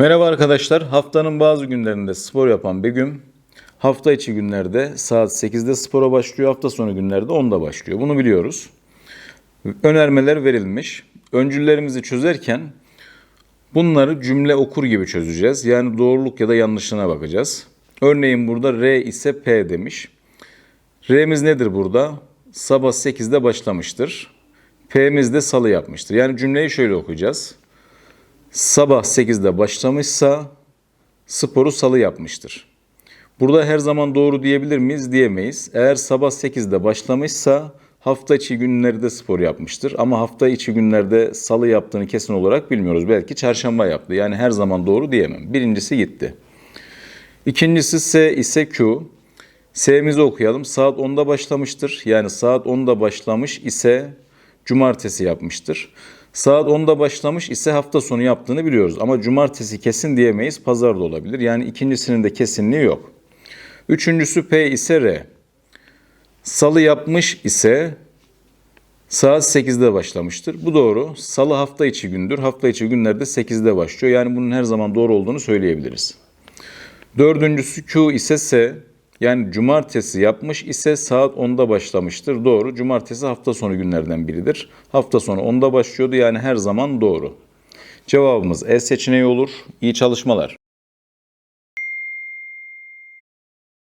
Merhaba arkadaşlar. Haftanın bazı günlerinde spor yapan Begüm, hafta içi günlerde saat 8'de spora başlıyor, hafta sonu günlerde 10'da başlıyor. Bunu biliyoruz. Önermeler verilmiş. Öncüllerimizi çözerken bunları cümle okur gibi çözeceğiz. Yani doğruluk ya da yanlışlığına bakacağız. Örneğin burada R ise P demiş. R'miz nedir burada? Sabah 8'de başlamıştır. P'miz de salı yapmıştır. Yani cümleyi şöyle okuyacağız. Sabah 8'de başlamışsa sporu salı yapmıştır. Burada her zaman doğru diyebilir miyiz? Diyemeyiz. Eğer sabah 8'de başlamışsa hafta içi günlerde spor yapmıştır. Ama hafta içi günlerde salı yaptığını kesin olarak bilmiyoruz. Belki çarşamba yaptı. Yani her zaman doğru diyemem. Birincisi gitti. İkincisi S ise Q. S'mizi okuyalım. Saat 10'da başlamıştır. Yani saat 10'da başlamış ise cumartesi yapmıştır. Saat 10'da başlamış ise hafta sonu yaptığını biliyoruz. Ama cumartesi kesin diyemeyiz. Pazar da olabilir. Yani ikincisinin de kesinliği yok. Üçüncüsü P ise R. Salı yapmış ise saat 8'de başlamıştır. Bu doğru. Salı hafta içi gündür. Hafta içi günlerde 8'de başlıyor. Yani bunun her zaman doğru olduğunu söyleyebiliriz. Dördüncüsü Q ise S. Yani cumartesi yapmış ise saat 10'da başlamıştır. Doğru. Cumartesi hafta sonu günlerden biridir. Hafta sonu 10'da başlıyordu yani her zaman doğru. Cevabımız E seçeneği olur. İyi çalışmalar.